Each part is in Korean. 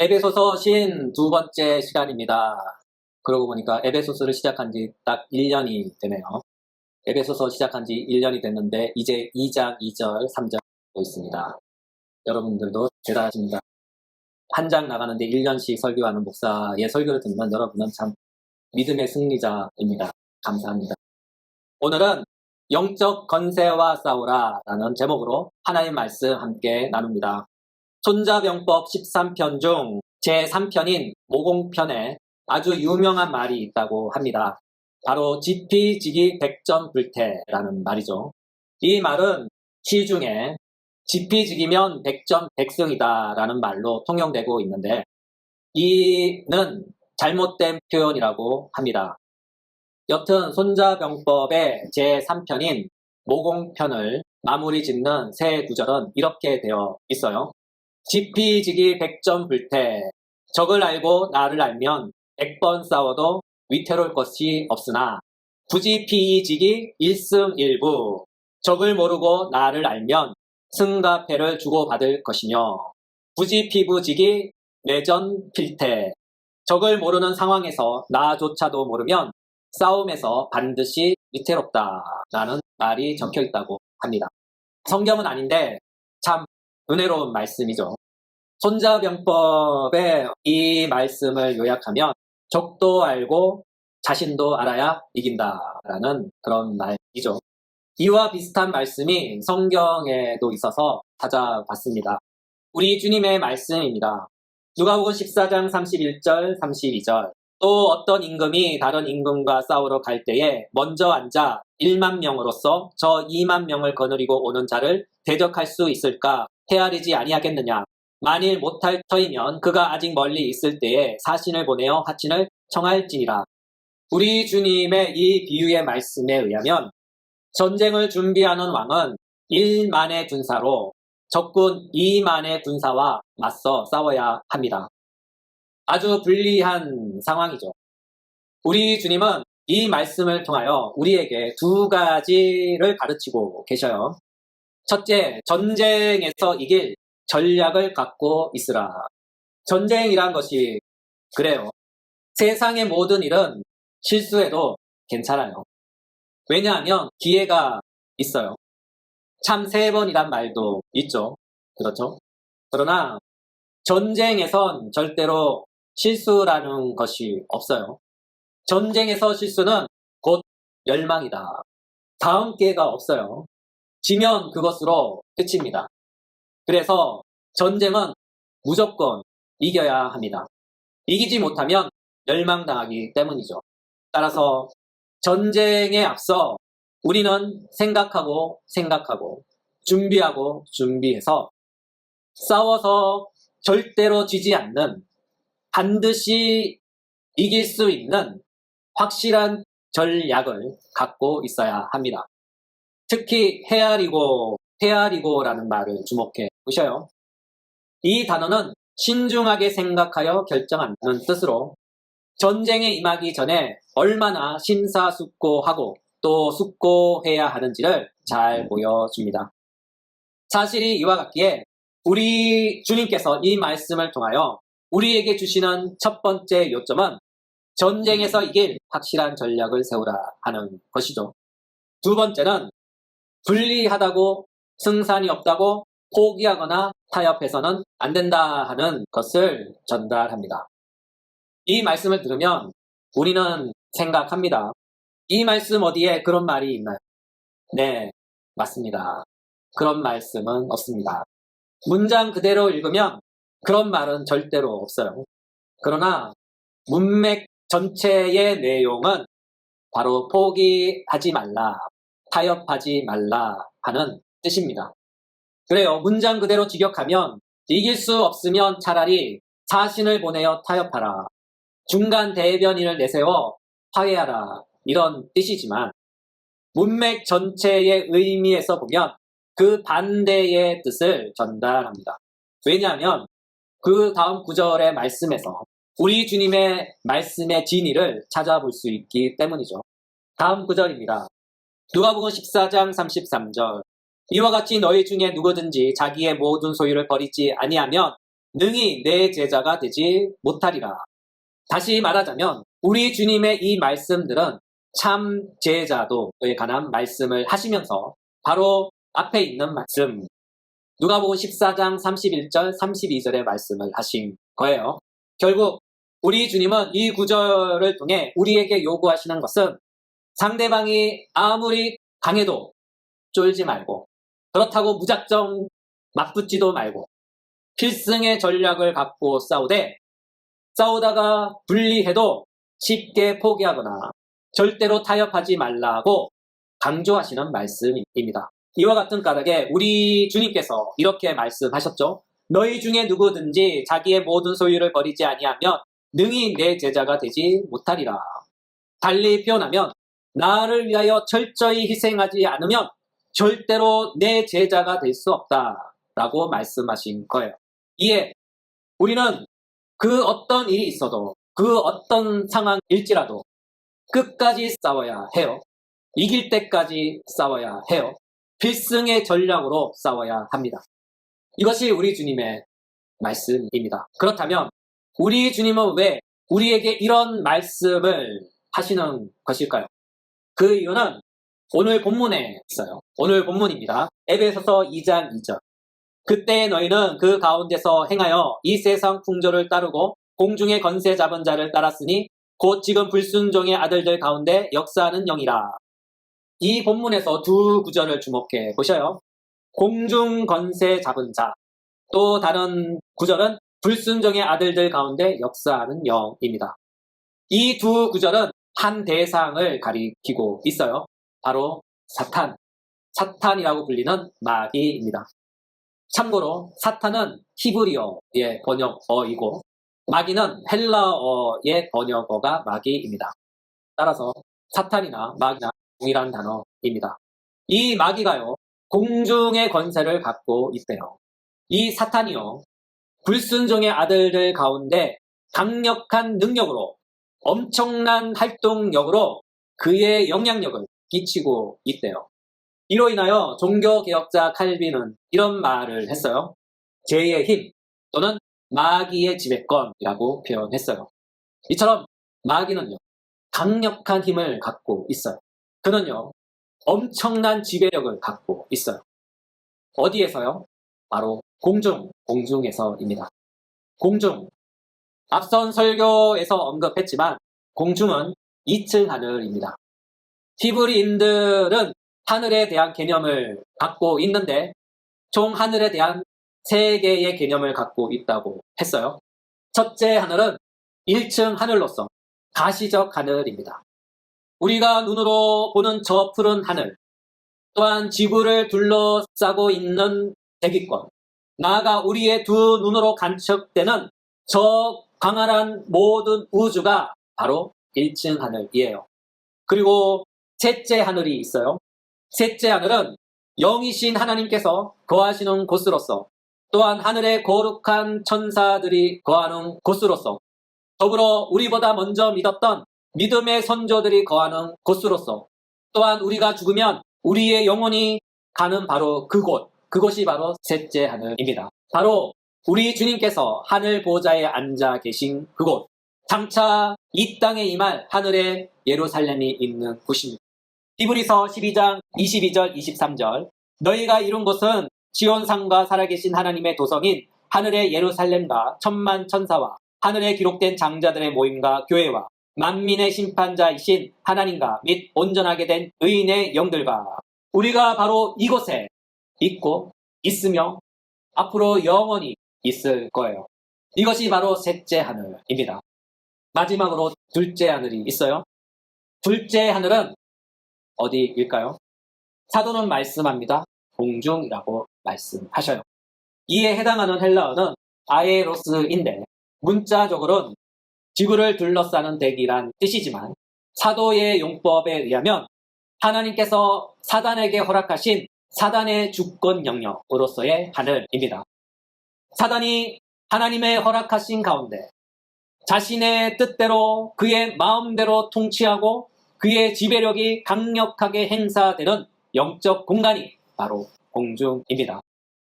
에베소서 신 두 번째 시간입니다. 그러고 보니까 에베소서를 시작한 지 딱 1년이 되네요. 에베소서 시작한 지 1년이 됐는데 이제 2장 2절 3절 하고 있습니다. 여러분들도 대단하십니다. 한 장 나가는데 1년씩 설교하는 목사의 설교를 듣는 여러분은 참 믿음의 승리자입니다. 감사합니다. 오늘은 영적 건세와 싸우라 라는 제목으로 하나의 말씀 함께 나눕니다. 손자병법 13편 중 제3편인 모공편에 아주 유명한 말이 있다고 합니다. 바로 지피지기 백전불태라는 말이죠. 이 말은 시중에 지피지기면 백전 백승이다라는 말로 통용되고 있는데 이는 잘못된 표현이라고 합니다. 여튼 손자병법의 제3편인 모공편을 마무리 짓는 새 구절은 이렇게 되어 있어요. 지피지기 백전 불태. 적을 알고 나를 알면 백번 싸워도 위태로울 것이 없으나 부지피지기 일승일부. 적을 모르고 나를 알면 승과 패를 주고받을 것이며 부지피부지기 내전 필태. 적을 모르는 상황에서 나조차도 모르면 싸움에서 반드시 위태롭다 라는 말이 적혀 있다고 합니다. 성경은 아닌데 참 은혜로운 말씀이죠. 손자병법의 이 말씀을 요약하면 적도 알고 자신도 알아야 이긴다라는 그런 말이죠. 이와 비슷한 말씀이 성경에도 있어서 찾아봤습니다. 우리 주님의 말씀입니다. 누가복음 14장 31절 32절 또 어떤 임금이 다른 임금과 싸우러 갈 때에 먼저 앉아 1만 명으로서 저 2만 명을 거느리고 오는 자를 대적할 수 있을까 헤아리지 아니하겠느냐 만일 못할 터이면 그가 아직 멀리 있을 때에 사신을 보내어 하친을 청할지니라 우리 주님의 이 비유의 말씀에 의하면 전쟁을 준비하는 왕은 1만의 군사로 적군 2만의 군사와 맞서 싸워야 합니다. 아주 불리한 상황이죠. 우리 주님은 이 말씀을 통하여 우리에게 두 가지를 가르치고 계셔요. 첫째, 전쟁에서 이길 전략을 갖고 있으라. 전쟁이란 것이 그래요. 세상의 모든 일은 실수해도 괜찮아요. 왜냐하면 기회가 있어요. 참 세 번이란 말도 있죠. 그렇죠? 그러나 전쟁에선 절대로 실수라는 것이 없어요. 전쟁에서 실수는 곧 멸망이다. 다음 기회가 없어요. 지면 그것으로 끝입니다. 그래서 전쟁은 무조건 이겨야 합니다. 이기지 못하면 멸망당하기 때문이죠. 따라서 전쟁에 앞서 우리는 생각하고 생각하고 준비하고 준비해서 싸워서 절대로 지지 않는 반드시 이길 수 있는 확실한 전략을 갖고 있어야 합니다. 특히 헤아리고 헤아리고라는 말을 주목해 보셔요. 이 단어는 신중하게 생각하여 결정하는 뜻으로 전쟁에 임하기 전에 얼마나 심사숙고하고 또 숙고해야 하는지를 잘 보여줍니다. 사실이 이와 같기에 우리 주님께서 이 말씀을 통하여 우리에게 주시는 첫 번째 요점은 전쟁에서 이길 확실한 전략을 세우라 하는 것이죠. 두 번째는 불리하다고 승산이 없다고 포기하거나 타협해서는 안 된다 하는 것을 전달합니다. 이 말씀을 들으면 우리는 생각합니다. 이 말씀 어디에 그런 말이 있나요? 네, 맞습니다. 그런 말씀은 없습니다. 문장 그대로 읽으면 그런 말은 절대로 없어요. 그러나 문맥 전체의 내용은 바로 포기하지 말라, 타협하지 말라 하는 뜻입니다. 그래요. 문장 그대로 직역하면 이길 수 없으면 차라리 사신을 보내어 타협하라. 중간 대변인을 내세워 화해하라. 이런 뜻이지만 문맥 전체의 의미에서 보면 그 반대의 뜻을 전달합니다. 왜냐하면 그 다음 구절의 말씀에서 우리 주님의 말씀의 진의를 찾아볼 수 있기 때문이죠. 다음 구절입니다. 누가복음 14장 33절 이와 같이 너희 중에 누구든지 자기의 모든 소유를 버리지 아니하면 능히 내 제자가 되지 못하리라. 다시 말하자면 우리 주님의 이 말씀들은 참 제자도에 관한 말씀을 하시면서 바로 앞에 있는 말씀 누가복음 14장 31절 32절의 말씀을 하신 거예요. 결국 우리 주님은 이 구절을 통해 우리에게 요구하시는 것은 상대방이 아무리 강해도 쫄지 말고 그렇다고 무작정 맞붙지도 말고 필승의 전략을 갖고 싸우되 싸우다가 불리해도 쉽게 포기하거나 절대로 타협하지 말라고 강조하시는 말씀입니다. 이와 같은 까닭에 우리 주님께서 이렇게 말씀하셨죠. 너희 중에 누구든지 자기의 모든 소유를 버리지 아니하면 능히 내 제자가 되지 못하리라. 달리 표현하면 나를 위하여 철저히 희생하지 않으면 절대로 내 제자가 될 수 없다 라고 말씀하신 거예요. 이에 우리는 그 어떤 일이 있어도 그 어떤 상황일지라도 끝까지 싸워야 해요. 이길 때까지 싸워야 해요. 필승의 전략으로 싸워야 합니다. 이것이 우리 주님의 말씀입니다. 그렇다면 우리 주님은 왜 우리에게 이런 말씀을 하시는 것일까요? 그 이유는 오늘 본문에 있어요. 오늘 본문입니다. 에베소서 2장 2절. 그때 너희는 그 가운데서 행하여 이 세상 풍조를 따르고 공중의 건세 잡은 자를 따랐으니 곧 지금 불순종의 아들들 가운데 역사하는 영이라. 이 본문에서 두 구절을 주목해 보셔요. 공중 건세 잡은 자. 또 다른 구절은 불순종의 아들들 가운데 역사하는 영입니다. 이 두 구절은 한 대상을 가리키고 있어요. 바로 사탄. 사탄이라고 불리는 마귀입니다. 참고로 사탄은 히브리어의 번역어이고 마귀는 헬라어의 번역어가 마귀입니다. 따라서 사탄이나 마귀나 동일한 단어입니다. 이 마귀가요, 공중의 권세를 갖고 있대요. 이 사탄이요, 불순종의 아들들 가운데 강력한 능력으로 엄청난 활동력으로 그의 영향력을 끼치고 있대요. 이로 인하여 종교개혁자 칼빈은 이런 말을 했어요. 죄의 힘 또는 마귀의 지배권이라고 표현했어요. 이처럼 마귀는요, 강력한 힘을 갖고 있어요. 그는요, 엄청난 지배력을 갖고 있어요. 어디에서요? 바로 공중, 공중에서입니다. 공중. 앞선 설교에서 언급했지만 공중은 2층 하늘입니다. 히브리인들은 하늘에 대한 개념을 갖고 있는데 총 하늘에 대한 세 개의 개념을 갖고 있다고 했어요. 첫째 하늘은 1층 하늘로서 가시적 하늘입니다. 우리가 눈으로 보는 저 푸른 하늘, 또한 지구를 둘러싸고 있는 대기권, 나아가 우리의 두 눈으로 관측되는 저 광활한 모든 우주가 바로 1층 하늘이에요. 그리고 셋째 하늘이 있어요. 셋째 하늘은 영이신 하나님께서 거하시는 곳으로서 또한 하늘의 거룩한 천사들이 거하는 곳으로서 더불어 우리보다 먼저 믿었던 믿음의 선조들이 거하는 곳으로서 또한 우리가 죽으면 우리의 영혼이 가는 바로 그곳, 그곳이 바로 셋째 하늘입니다. 바로 우리 주님께서 하늘 보좌에 앉아 계신 그곳, 장차 이 땅에 임할 하늘의 예루살렘이 있는 곳입니다. 히브리서 12장 22절 23절 너희가 이룬 곳은 지온산과 살아계신 하나님의 도성인 하늘의 예루살렘과 천만 천사와 하늘에 기록된 장자들의 모임과 교회와 만민의 심판자이신 하나님과 및 온전하게 된 의인의 영들과 우리가 바로 이곳에 있고 있으며 앞으로 영원히 있을 거예요. 이것이 바로 셋째 하늘입니다. 마지막으로 둘째 하늘이 있어요. 둘째 하늘은 어디일까요? 사도는 말씀합니다. 공중이라고 말씀하셔요. 이에 해당하는 헬라어는 아에로스인데 문자적으로는 지구를 둘러싸는 대기란 뜻이지만 사도의 용법에 의하면 하나님께서 사단에게 허락하신 사단의 주권 영역으로서의 하늘입니다. 사단이 하나님의 허락하신 가운데 자신의 뜻대로 그의 마음대로 통치하고 그의 지배력이 강력하게 행사되는 영적 공간이 바로 공중입니다.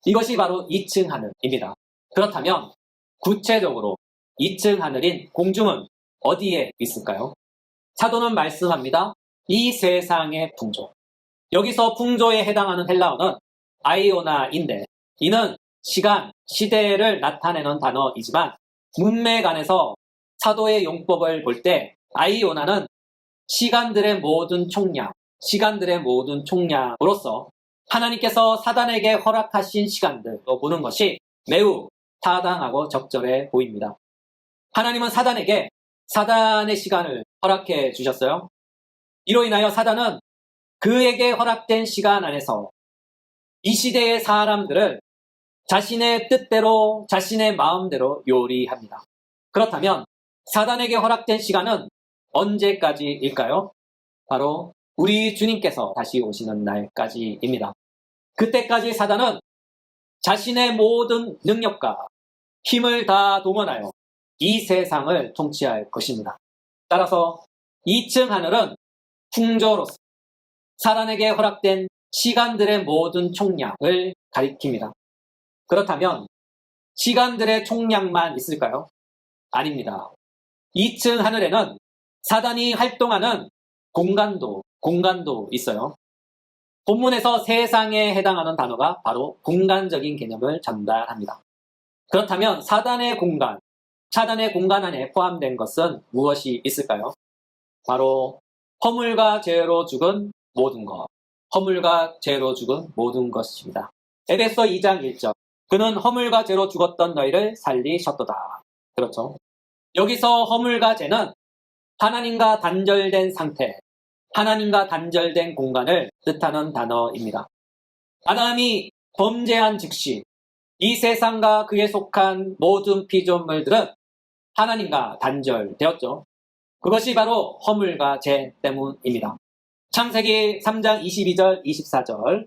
이것이 바로 2층 하늘입니다. 그렇다면 구체적으로 2층 하늘인 공중은 어디에 있을까요? 사도는 말씀합니다. 이 세상의 풍조. 여기서 풍조에 해당하는 헬라어는 아이오나인데 이는 시간, 시대를 나타내는 단어이지만 문맥 안에서 사도의 용법을 볼 때 아이오나는 시간들의 모든 총량, 시간들의 모든 총량으로서 하나님께서 사단에게 허락하신 시간들로 보는 것이 매우 타당하고 적절해 보입니다. 하나님은 사단에게 사단의 시간을 허락해 주셨어요. 이로 인하여 사단은 그에게 허락된 시간 안에서 이 시대의 사람들을 자신의 뜻대로, 자신의 마음대로 요리합니다. 그렇다면 사단에게 허락된 시간은 언제까지일까요? 바로 우리 주님께서 다시 오시는 날까지입니다. 그때까지 사단은 자신의 모든 능력과 힘을 다 동원하여 이 세상을 통치할 것입니다. 따라서 2층 하늘은 풍조로서 사단에게 허락된 시간들의 모든 총량을 가리킵니다. 그렇다면 시간들의 총량만 있을까요? 아닙니다. 2층 하늘에는 사단이 활동하는 공간도, 공간도 있어요. 본문에서 세상에 해당하는 단어가 바로 공간적인 개념을 전달합니다. 그렇다면 사단의 공간, 사단의 공간 안에 포함된 것은 무엇이 있을까요? 바로 허물과 죄로 죽은 모든 것, 허물과 죄로 죽은 모든 것입니다. 에베소 2장 1절. 그는 허물과 죄로 죽었던 너희를 살리셨도다. 그렇죠. 여기서 허물과 죄는 하나님과 단절된 상태, 하나님과 단절된 공간을 뜻하는 단어입니다. 아담이 범죄한 즉시 이 세상과 그에 속한 모든 피조물들은 하나님과 단절되었죠. 그것이 바로 허물과 죄 때문입니다. 창세기 3장 22절 24절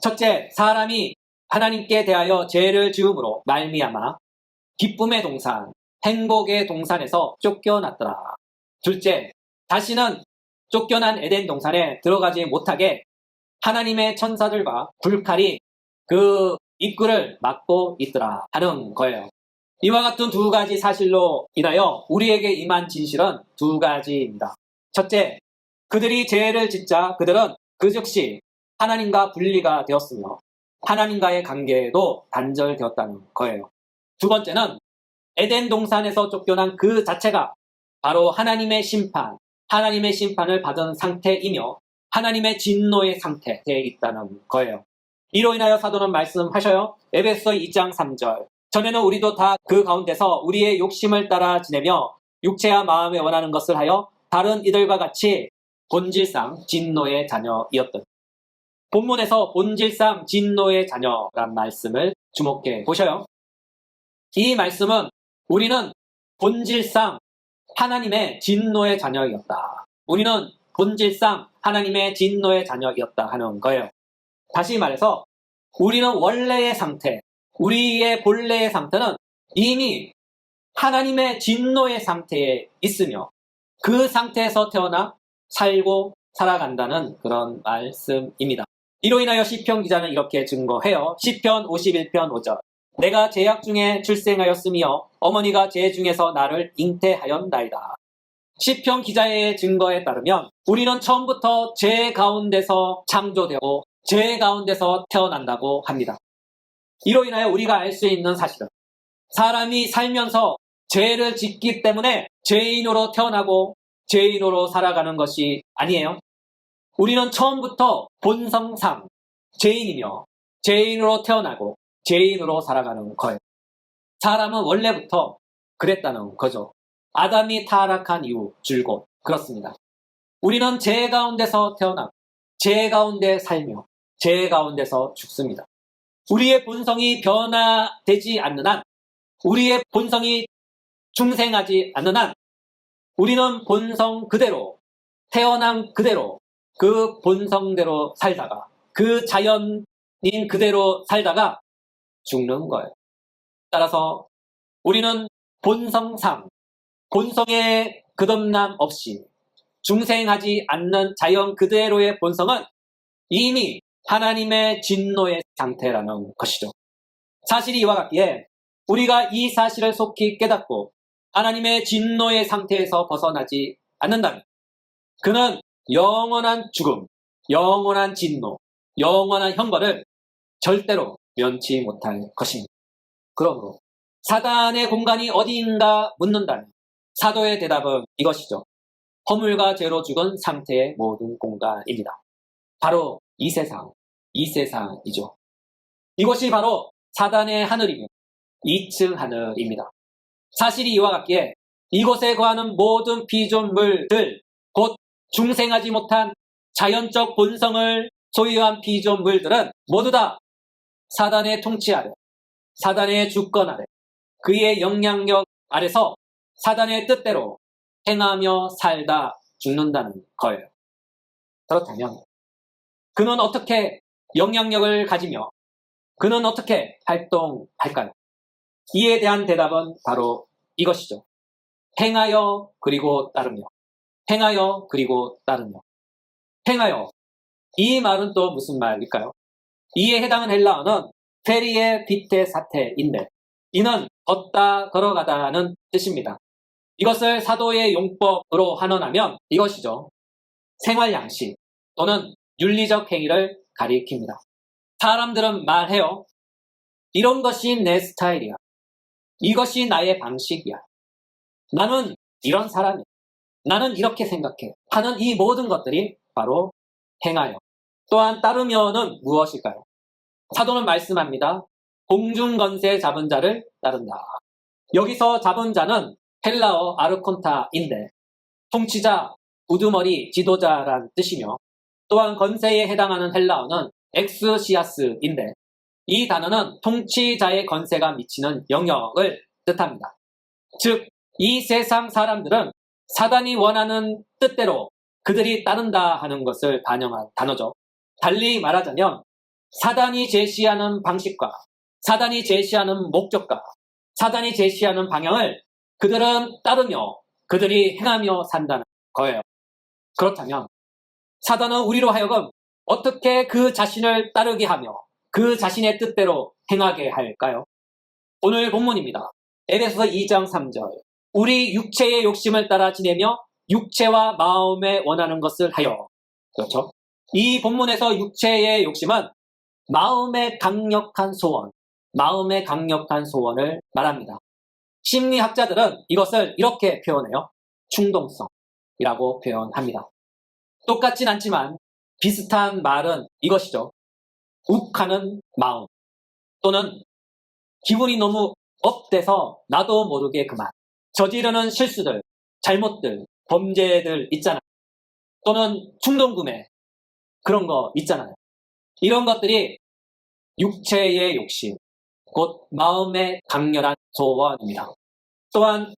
첫째, 사람이 하나님께 대하여 죄를 지음으로 말미암아 기쁨의 동산, 행복의 동산에서 쫓겨났더라. 둘째, 다시는 쫓겨난 에덴 동산에 들어가지 못하게 하나님의 천사들과 불칼이 그 입구를 막고 있더라 하는 거예요. 이와 같은 두 가지 사실로 인하여 우리에게 임한 진실은 두 가지입니다. 첫째, 그들이 죄를 짓자 그들은 그 즉시 하나님과 분리가 되었으며 하나님과의 관계도 단절되었다는 거예요. 두 번째는 에덴 동산에서 쫓겨난 그 자체가 바로 하나님의 심판, 하나님의 심판을 받은 상태이며 하나님의 진노의 상태에 있다는 거예요. 이로 인하여 사도는 말씀하셔요. 에베소 2장 3절. 전에는 우리도 다 그 가운데서 우리의 욕심을 따라 지내며 육체와 마음에 원하는 것을 하여 다른 이들과 같이 본질상 진노의 자녀이었던. 본문에서 본질상 진노의 자녀란 말씀을 주목해 보셔요. 이 말씀은 우리는 본질상 하나님의 진노의 자녀이었다. 우리는 본질상 하나님의 진노의 자녀이었다 하는 거예요. 다시 말해서 우리는 원래의 상태, 우리의 본래의 상태는 이미 하나님의 진노의 상태에 있으며 그 상태에서 태어나 살고 살아간다는 그런 말씀입니다. 이로 인하여 시편 기자는 이렇게 증거해요. 시편 51편 5절. 내가 죄악 중에 출생하였으며 어머니가 죄 중에서 나를 잉태하였나이다. 시편 기자의 증거에 따르면 우리는 처음부터 죄 가운데서 창조되고 죄 가운데서 태어난다고 합니다. 이로 인하여 우리가 알 수 있는 사실은 사람이 살면서 죄를 짓기 때문에 죄인으로 태어나고 죄인으로 살아가는 것이 아니에요. 우리는 처음부터 본성상 죄인이며 죄인으로 태어나고 죄인으로 살아가는 거예요. 사람은 원래부터 그랬다는 거죠. 아담이 타락한 이후 줄곧 그렇습니다. 우리는 죄 가운데서 태어나고 죄 가운데 살며 죄 가운데서 죽습니다. 우리의 본성이 변화되지 않는 한 우리의 본성이 중생하지 않는 한 우리는 본성 그대로 태어난 그대로 그 본성대로 살다가 그 자연인 그대로 살다가 죽는 거예요. 따라서 우리는 본성상 본성의 그덤남 없이 중생하지 않는 자연 그대로의 본성은 이미 하나님의 진노의 상태라는 것이죠. 사실이 이와 같기에 우리가 이 사실을 속히 깨닫고 하나님의 진노의 상태에서 벗어나지 않는다면 그는 영원한 죽음, 영원한 진노, 영원한 형벌을 절대로 면치 못할 것입니다. 그러므로 사단의 공간이 어디인가 묻는다면 사도의 대답은 이것이죠. 허물과 죄로 죽은 상태의 모든 공간입니다. 바로 이 세상, 이 세상이죠. 이곳이 바로 사단의 하늘이며 2층 하늘입니다. 사실이 이와 같기에 이곳에 거하는 모든 피조물들, 곧 중생하지 못한 자연적 본성을 소유한 피조물들은 모두 다 사단의 통치 아래, 사단의 주권 아래, 그의 영향력 아래서 사단의 뜻대로 행하며 살다 죽는다는 거예요. 그렇다면 그는 어떻게 영향력을 가지며 그는 어떻게 활동할까요? 이에 대한 대답은 바로 이것이죠. 행하여 그리고 따르며 행하여 그리고 따르며 행하여 이 말은 또 무슨 말일까요? 이에 해당한 헬라어는 페리의 비테 사태인데 이는 걷다 걸어가다는 뜻입니다. 이것을 사도의 용법으로 환원하면 이것이죠. 생활 양식 또는 윤리적 행위를 가리킵니다. 사람들은 말해요. 이런 것이 내 스타일이야. 이것이 나의 방식이야. 나는 이런 사람이야. 나는 이렇게 생각해. 하는 이 모든 것들이 바로 행하여. 또한 따르며는 무엇일까요? 사도는 말씀합니다. 공중건세 잡은 자를 따른다. 여기서 잡은 자는 헬라어 아르콘타인데 통치자, 우두머리, 지도자란 뜻이며 또한 건세에 해당하는 헬라어는 엑스시아스인데 이 단어는 통치자의 건세가 미치는 영역을 뜻합니다. 즉, 이 세상 사람들은 사단이 원하는 뜻대로 그들이 따른다 하는 것을 반영한 단어죠. 달리 말하자면 사단이 제시하는 방식과 사단이 제시하는 목적과 사단이 제시하는 방향을 그들은 따르며 그들이 행하며 산다는 거예요. 그렇다면 사단은 우리로 하여금 어떻게 그 자신을 따르게 하며 그 자신의 뜻대로 행하게 할까요? 오늘 본문입니다. 에베소서 2장 3절. 우리 육체의 욕심을 따라 지내며 육체와 마음에 원하는 것을 하여. 그렇죠? 이 본문에서 육체의 욕심은 마음의 강력한 소원, 마음의 강력한 소원을 말합니다. 심리학자들은 이것을 이렇게 표현해요. 충동성이라고 표현합니다. 똑같진 않지만 비슷한 말은 이것이죠. 욱하는 마음 또는 기분이 너무 업돼서 나도 모르게 그만 저지르는 실수들, 잘못들, 범죄들 있잖아요. 또는 충동구매 그런 거 있잖아요. 이런 것들이 육체의 욕심, 곧 마음의 강렬한 소원입니다. 또한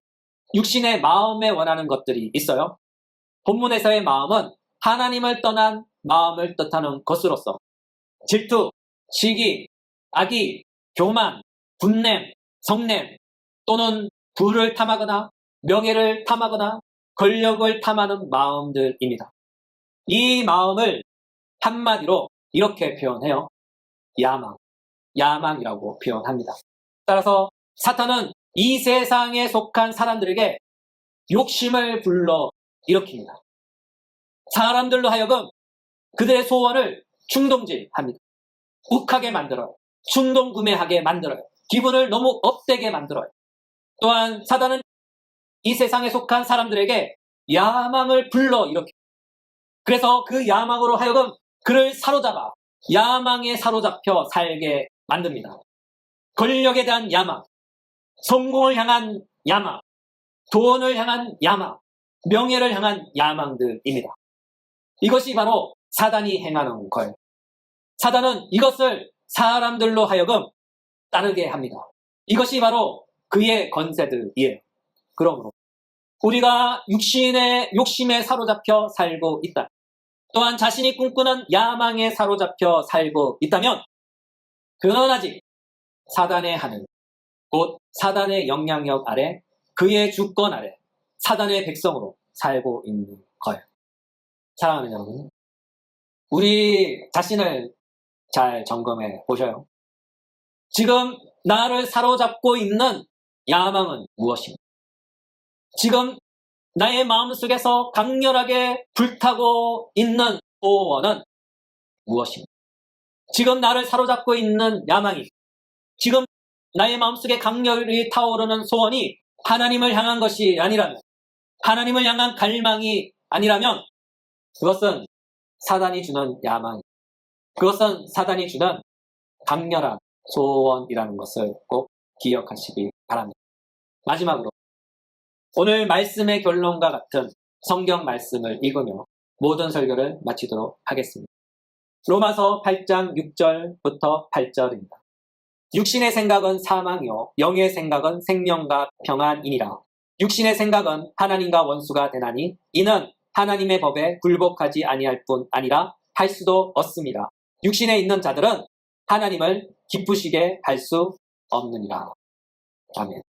육신의 마음에 원하는 것들이 있어요. 본문에서의 마음은 하나님을 떠난 마음을 뜻하는 것으로서 질투, 시기, 악의, 교만, 분냄, 성냄 또는 부를 탐하거나 명예를 탐하거나 권력을 탐하는 마음들입니다. 이 마음을 한마디로 이렇게 표현해요. 야망, 야망이라고 표현합니다. 따라서 사탄은 이 세상에 속한 사람들에게 욕심을 불러 일으킵니다. 사람들로 하여금 그들의 소원을 충동질합니다. 욱하게 만들어요. 충동 구매하게 만들어요. 기분을 너무 업되게 만들어요. 또한 사단은 이 세상에 속한 사람들에게 야망을 불러 이렇게. 그래서 그 야망으로 하여금 그를 사로잡아 야망에 사로잡혀 살게 만듭니다. 권력에 대한 야망, 성공을 향한 야망, 돈을 향한 야망, 명예를 향한 야망들입니다. 이것이 바로 사단이 행하는 거예요. 사단은 이것을 사람들로 하여금 따르게 합니다. 이것이 바로 그의 건세들이에요. 그러므로 우리가 육신의 욕심에 사로잡혀 살고 있다. 또한 자신이 꿈꾸는 야망에 사로잡혀 살고 있다면 그는 아직 사단의 하늘, 곧 사단의 영향력 아래 그의 주권 아래 사단의 백성으로 살고 있는 거예요. 사랑하는 여러분, 우리 자신을 잘 점검해 보셔요. 지금 나를 사로잡고 있는 야망은 무엇입니까? 지금 나의 마음속에서 강렬하게 불타고 있는 소원은 무엇입니까? 지금 나를 사로잡고 있는 야망이 지금 나의 마음속에 강렬히 타오르는 소원이 하나님을 향한 것이 아니라면 하나님을 향한 갈망이 아니라면 그것은 사단이 주는 야망 그것은 사단이 주는 강렬한 소원이라는 것을 꼭 기억하시기 바랍니다. 마지막으로 오늘 말씀의 결론과 같은 성경 말씀을 읽으며 모든 설교를 마치도록 하겠습니다. 로마서 8장 6절부터 8절입니다. 육신의 생각은 사망이요 영의 생각은 생명과 평안이니라. 육신의 생각은 하나님과 원수가 되나니 이는 하나님의 법에 굴복하지 아니할 뿐 아니라 할 수도 없습니다. 육신에 있는 자들은 하나님을 기쁘시게 할 수 없느니라. 아멘.